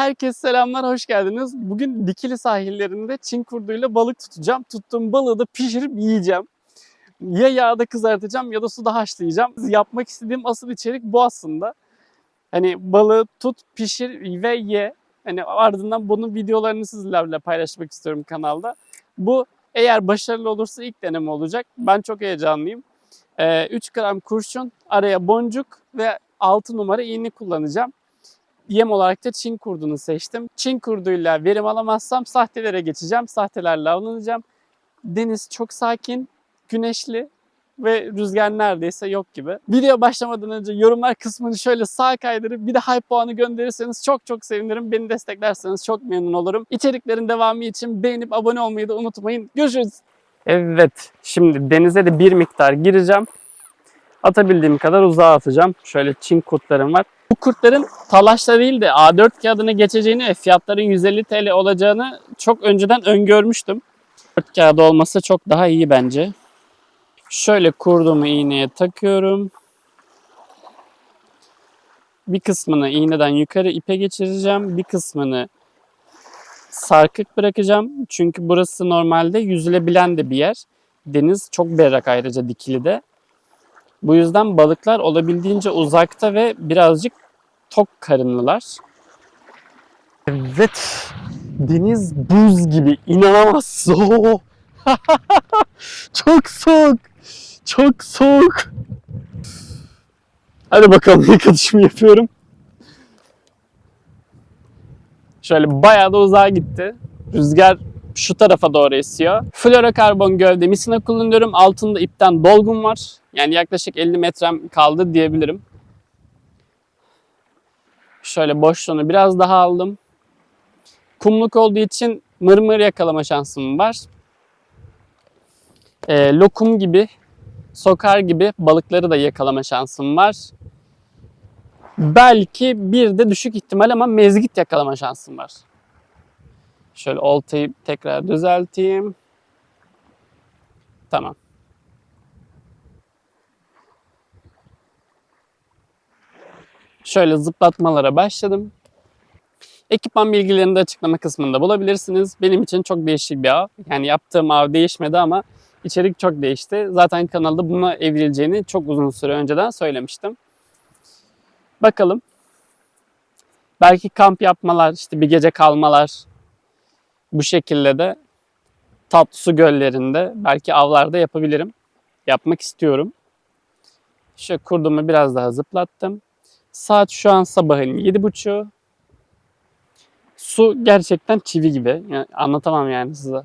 Herkese selamlar, hoş geldiniz. Bugün Dikili sahillerinde Çin kurduyla balık tutacağım. Tuttuğum balığı da pişirip yiyeceğim. Ya yağda kızartacağım ya da suda haşlayacağım. Yapmak istediğim asıl içerik bu aslında. Hani balığı tut, pişir ve ye. Hani ardından bunun videolarını sizlerle paylaşmak istiyorum kanalda. Bu eğer başarılı olursa ilk deneme olacak. Ben çok heyecanlıyım. Ee, 3 gram kurşun, araya boncuk ve 6 numara iğne kullanacağım. Yem olarak da Çin kurdunu seçtim. Çin kurduyla verim alamazsam sahtelere geçeceğim. Sahtelerle avlanacağım. Deniz çok sakin, güneşli ve rüzgar neredeyse yok gibi. Video başlamadan önce yorumlar kısmını şöyle sağ kaydırıp bir de hype puanı gönderirseniz çok çok sevinirim. Beni desteklerseniz çok memnun olurum. İçeriklerin devamı için beğenip abone olmayı da unutmayın. Görüşürüz. Evet, şimdi denize de bir miktar gireceğim. Atabildiğim kadar uzağa atacağım. Şöyle Çin kurtlarım var. Kurtların talaşla değil de A4 kağıdına geçeceğini ve fiyatların 150 TL olacağını çok önceden öngörmüştüm. 4 kağıdı olması çok daha iyi bence. Şöyle kurduğumu iğneye takıyorum. Bir kısmını iğneden yukarı ipe geçireceğim. Bir kısmını sarkık bırakacağım. Çünkü burası normalde yüzülebilen de bir yer. Deniz çok berrak ayrıca dikili de. Bu yüzden balıklar olabildiğince uzakta ve birazcık tok karınlılar. Evet. Deniz buz gibi. İnanılmaz soğuk. Çok soğuk. Çok soğuk. Hadi bakalım ilk atışımı yapıyorum. Şöyle bayağı da uzağa gitti. Rüzgar şu tarafa doğru esiyor. Florokarbon gövde misina kullanıyorum. Altında ipten dolgun var. Yani yaklaşık 50 metrem kaldı diyebilirim. Şöyle boşluğunu biraz daha aldım. Kumluk olduğu için mırmır yakalama şansım var. Ee, lokum gibi, sokar gibi balıkları da yakalama şansım var. Belki bir de düşük ihtimal ama mezgit yakalama şansım var. Şöyle oltayı tekrar düzelteyim. Tamam. Şöyle zıplatmalara başladım. Ekipman bilgilerini de açıklama kısmında bulabilirsiniz. Benim için çok değişik bir av. Yani yaptığım av değişmedi ama içerik çok değişti. Zaten kanalda buna evrileceğini çok uzun süre önceden söylemiştim. Bakalım. Belki kamp yapmalar, işte bir gece kalmalar bu şekilde de tatlı su göllerinde belki avlarda yapabilirim. Yapmak istiyorum. Şöyle kurdumu biraz daha zıplattım. Saat şu an sabahın yedi buçuğu. Su gerçekten çivi gibi. Yani anlatamam yani size.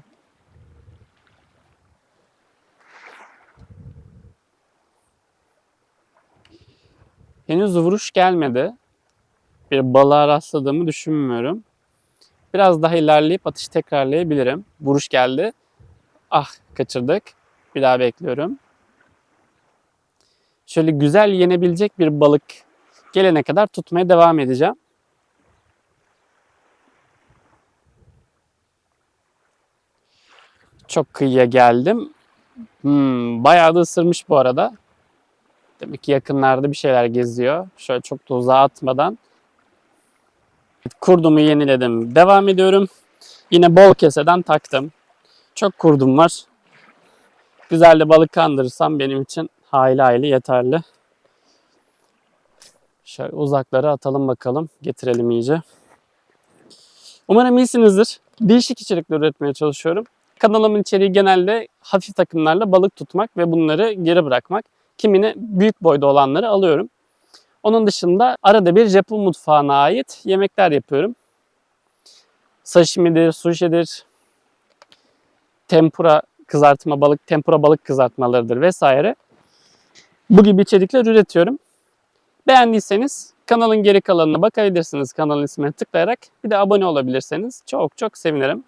Henüz vuruş gelmedi. Bir balığa rastladığımı düşünmüyorum. Biraz daha ilerleyip atış tekrarlayabilirim. Vuruş geldi. Ah kaçırdık. Bir daha bekliyorum. Şöyle güzel yenebilecek bir balık gelene kadar tutmaya devam edeceğim. Çok kıyıya geldim. Hmm, bayağı da ısırmış bu arada. Demek ki yakınlarda bir şeyler geziyor. Şöyle çok da uzağa atmadan. Kurdumu yeniledim. Devam ediyorum. Yine bol keseden taktım. Çok kurdum var. Güzel de balık kandırırsam benim için hayli hayli yeterli. Şöyle uzaklara atalım bakalım. Getirelim iyice. Umarım iyisinizdir. Değişik içerikler üretmeye çalışıyorum. Kanalımın içeriği genelde hafif takımlarla balık tutmak ve bunları geri bırakmak. Kimini büyük boyda olanları alıyorum. Onun dışında arada bir Japon mutfağına ait yemekler yapıyorum. Sashimi'dir, sushi'dir, tempura kızartma balık, tempura balık kızartmalarıdır vesaire. Bu gibi içerikler üretiyorum. Beğendiyseniz kanalın geri kalanına bakabilirsiniz kanalın ismine tıklayarak. Bir de abone olabilirseniz çok çok sevinirim.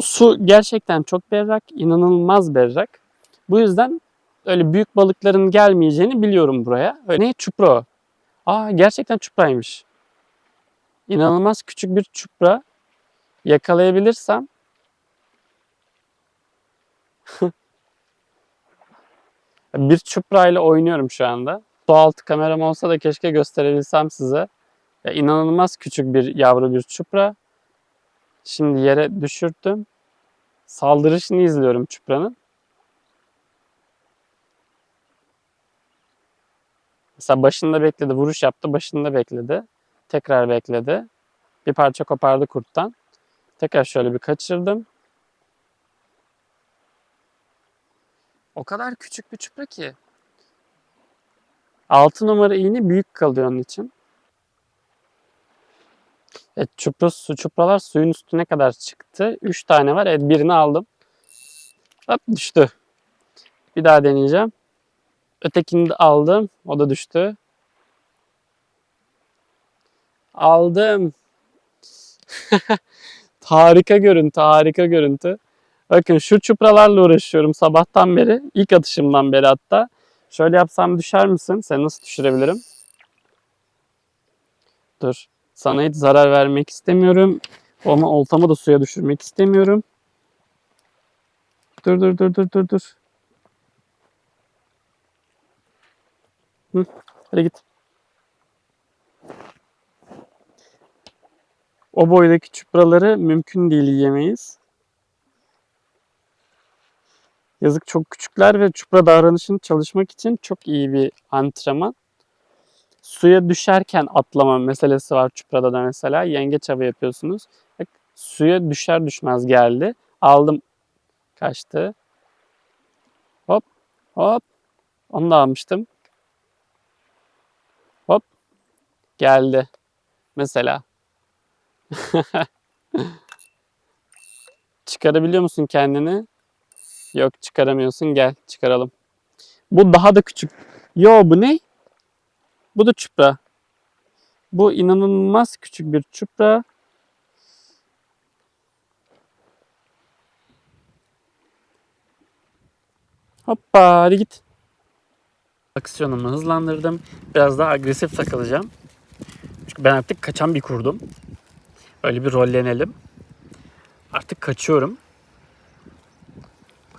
Su gerçekten çok berrak, inanılmaz berrak. Bu yüzden öyle büyük balıkların gelmeyeceğini biliyorum buraya. Öyle ne çupra? Aa gerçekten çupraymış. İnanılmaz küçük bir çupra yakalayabilirsem bir çupra ile oynuyorum şu anda. Su altı kameram olsa da keşke gösterebilsem size. Ya inanılmaz küçük bir yavru bir çupra. Şimdi yere düşürttüm. Saldırışını izliyorum çupranın. Mesela başında bekledi, vuruş yaptı, başında bekledi. Tekrar bekledi. Bir parça kopardı kurttan. Tekrar şöyle bir kaçırdım. O kadar küçük bir çupra ki. 6 numara iğne büyük kalıyor onun için. Evet, çupra, su çupralar suyun üstüne kadar çıktı. 3 tane var. Evet, birini aldım. Hop düştü. Bir daha deneyeceğim. Ötekini de aldım. O da düştü. Aldım. harika görüntü, harika görüntü. Bakın şu çupralarla uğraşıyorum sabahtan beri. ilk atışımdan beri hatta. Şöyle yapsam düşer misin? Seni nasıl düşürebilirim? Dur. Sana hiç zarar vermek istemiyorum. Ama oltamı da suya düşürmek istemiyorum. Dur dur dur dur dur dur. Hı, hadi git. O boydaki çupraları mümkün değil yiyemeyiz. Yazık çok küçükler ve çupra davranışını çalışmak için çok iyi bir antrenman. Suya düşerken atlama meselesi var çuprada da mesela. Yengeç avı yapıyorsunuz. Suya düşer düşmez geldi. Aldım. Kaçtı. Hop. Hop. Onu da almıştım. Hop. Geldi. Mesela. Çıkarabiliyor musun kendini? Yok çıkaramıyorsun. Gel çıkaralım. Bu daha da küçük. Yo bu ne? Bu da çupra. Bu inanılmaz küçük bir çupra. Hoppa hadi git. Aksiyonumu hızlandırdım. Biraz daha agresif takılacağım. Çünkü ben artık kaçan bir kurdum. Öyle bir rollenelim. Artık kaçıyorum.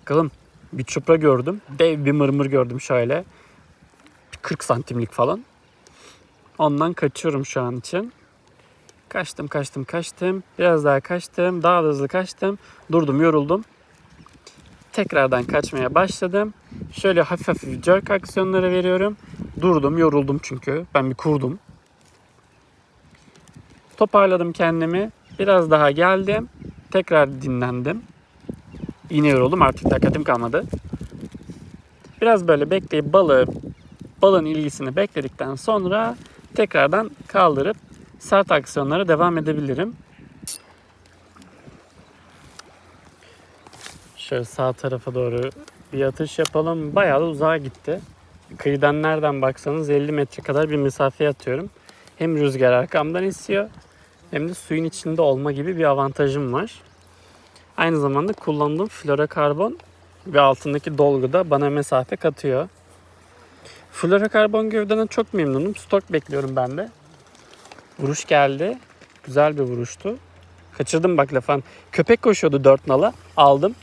Bakalım. Bir çupra gördüm. Dev bir mırmır gördüm şöyle. 40 santimlik falan. Ondan kaçıyorum şu an için. Kaçtım, kaçtım, kaçtım. Biraz daha kaçtım. Daha da hızlı kaçtım. Durdum, yoruldum. Tekrardan kaçmaya başladım. Şöyle hafif hafif jerk aksiyonları veriyorum. Durdum, yoruldum çünkü. Ben bir kurdum. Toparladım kendimi. Biraz daha geldim. Tekrar dinlendim. Yine yoruldum. Artık takatim kalmadı. Biraz böyle bekleyip balığı balın ilgisini bekledikten sonra tekrardan kaldırıp sert aksiyonlara devam edebilirim. Şöyle sağ tarafa doğru bir atış yapalım. Bayağı da uzağa gitti. Kıyıdan nereden baksanız 50 metre kadar bir mesafeye atıyorum. Hem rüzgar arkamdan esiyor hem de suyun içinde olma gibi bir avantajım var. Aynı zamanda kullandığım florokarbon ve altındaki dolgu da bana mesafe katıyor. Florokarbon gövdeden çok memnunum. Stok bekliyorum ben de. Vuruş geldi. Güzel bir vuruştu. Kaçırdım bak lafan. Köpek koşuyordu dört nala. Aldım.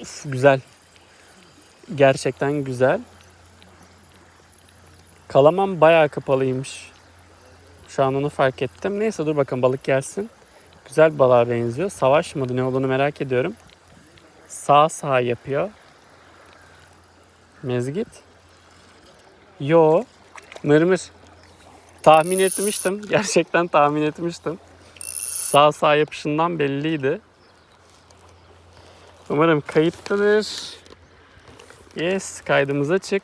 Uf, güzel. Gerçekten güzel. Kalamam bayağı kapalıymış. Şu an onu fark ettim. Neyse dur bakın balık gelsin. Güzel bir balığa benziyor. Savaşmadı ne olduğunu merak ediyorum. Sağ sağ yapıyor. Mezgit. Yo. Mırmır. Tahmin etmiştim. Gerçekten tahmin etmiştim. Sağ sağ yapışından belliydi. Umarım kayıttadır. Yes, kaydımız açık.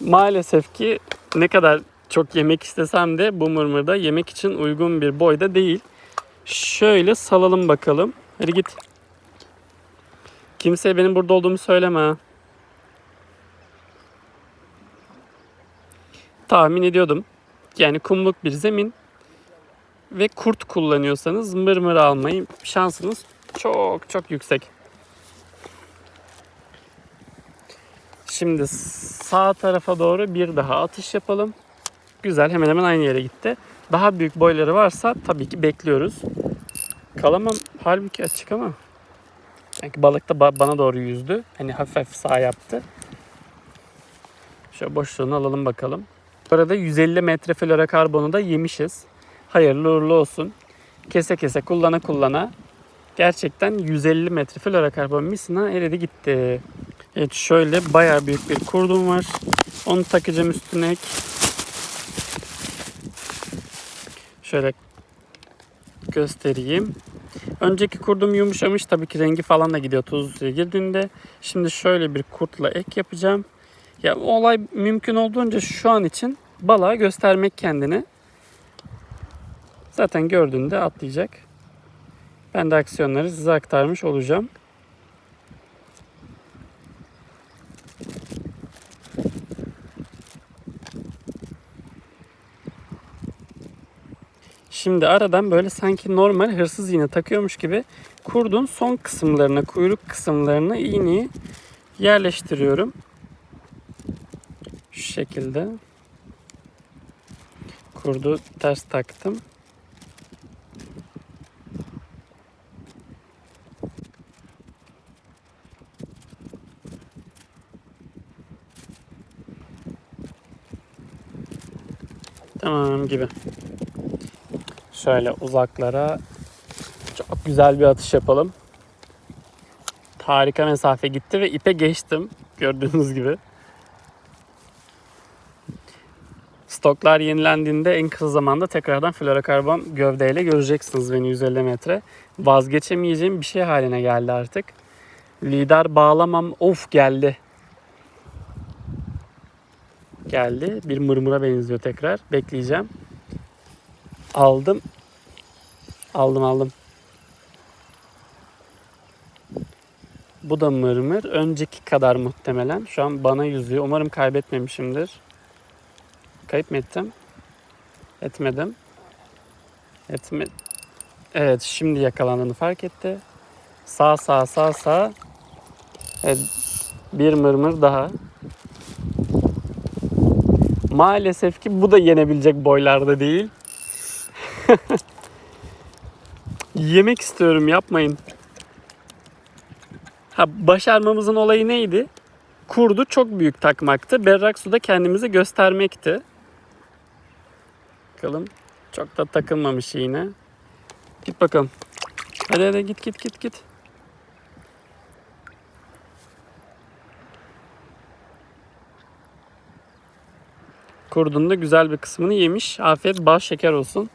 Maalesef ki ne kadar çok yemek istesem de bu mırmırda yemek için uygun bir boyda değil. Şöyle salalım bakalım. Hadi git. Kimseye benim burada olduğumu söyleme. Tahmin ediyordum. Yani kumluk bir zemin ve kurt kullanıyorsanız mırmır almayı şansınız çok çok yüksek. Şimdi sağ tarafa doğru bir daha atış yapalım. Güzel hemen hemen aynı yere gitti. Daha büyük boyları varsa tabii ki bekliyoruz. Kalamam halbuki açık ama. Sanki balık da ba- bana doğru yüzdü. Hani hafif hafif sağ yaptı. Şöyle boşluğunu alalım bakalım. Bu arada 150 metre florokarbonu da yemişiz. Hayırlı uğurlu olsun. Kese kese kullana kullana gerçekten 150 metre florokarbon misina eridi gitti. Evet şöyle bayağı büyük bir kurdum var. Onu takacağım üstüne ek. Şöyle göstereyim. Önceki kurdum yumuşamış. Tabii ki rengi falan da gidiyor tuzlu suya girdiğinde. Şimdi şöyle bir kurtla ek yapacağım. Ya olay mümkün olduğunca şu an için balığa göstermek kendini. Zaten gördüğünde atlayacak. Ben de aksiyonları size aktarmış olacağım. Şimdi aradan böyle sanki normal hırsız iğne takıyormuş gibi kurdun son kısımlarına, kuyruk kısımlarına iğneyi yerleştiriyorum. Şu şekilde. Kurdu ters taktım. Tamam gibi. Şöyle uzaklara çok güzel bir atış yapalım. Harika mesafe gitti ve ipe geçtim. Gördüğünüz gibi. Stoklar yenilendiğinde en kısa zamanda tekrardan florokarbon gövdeyle göreceksiniz beni 150 metre. Vazgeçemeyeceğim bir şey haline geldi artık. Lider bağlamam of geldi. Geldi. Bir mırmıra benziyor tekrar. Bekleyeceğim. Aldım. Aldım aldım. Bu da mırmır. Önceki kadar muhtemelen. Şu an bana yüzüyor. Umarım kaybetmemişimdir. Kayıp mı ettim? Etmedim. Etme. Evet şimdi yakalandığını fark etti. Sağ sağ sağ sağ. Evet, bir mırmır daha. Maalesef ki bu da yenebilecek boylarda değil. Yemek istiyorum yapmayın. Ha, başarmamızın olayı neydi? Kurdu çok büyük takmaktı. Berrak suda kendimizi göstermekti. Bakalım. Çok da takılmamış yine. Git bakalım. Hadi hadi git git git git. Kurdun da güzel bir kısmını yemiş. Afiyet bal şeker olsun.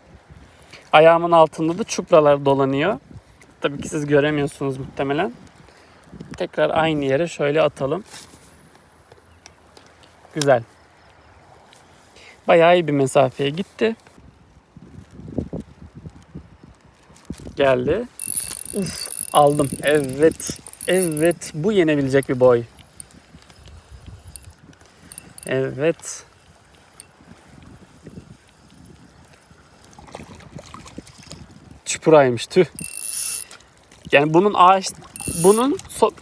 Ayağımın altında da çupralar dolanıyor. Tabii ki siz göremiyorsunuz muhtemelen. Tekrar aynı yere şöyle atalım. Güzel. Bayağı iyi bir mesafeye gitti. Geldi. Uf, aldım. Evet. Evet. Bu yenebilecek bir boy. Evet. Çupuraymış tüh. Yani bunun ağaç bunun so-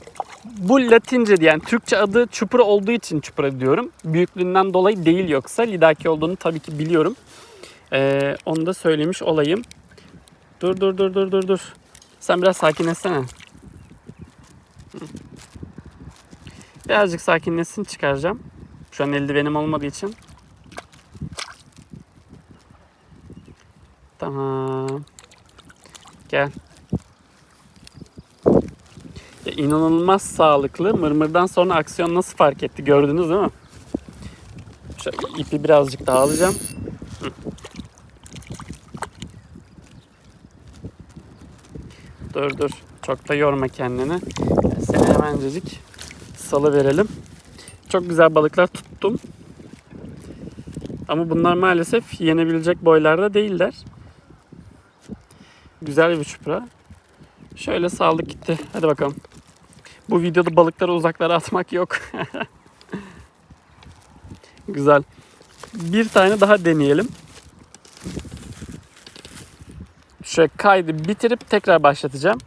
bu Latince yani Türkçe adı çupra olduğu için çupra diyorum. Büyüklüğünden dolayı değil yoksa lidaki olduğunu tabii ki biliyorum. Ee, onu da söylemiş olayım. Dur dur dur dur dur dur. Sen biraz sakinleşsene. Birazcık sakinleşsin çıkaracağım. Şu an eldivenim olmadığı için. Tamam. Gel. Ya inanılmaz sağlıklı. Mırmırdan sonra aksiyon nasıl fark etti gördünüz değil mi? Şöyle ipi birazcık daha alacağım. Dur dur. Çok da yorma kendini. Seni hemencecik salı verelim. Çok güzel balıklar tuttum. Ama bunlar maalesef yenebilecek boylarda değiller. Güzel bir çupra. Şöyle sağlık gitti. Hadi bakalım. Bu videoda balıkları uzaklara atmak yok. Güzel. Bir tane daha deneyelim. Şöyle kaydı bitirip tekrar başlatacağım.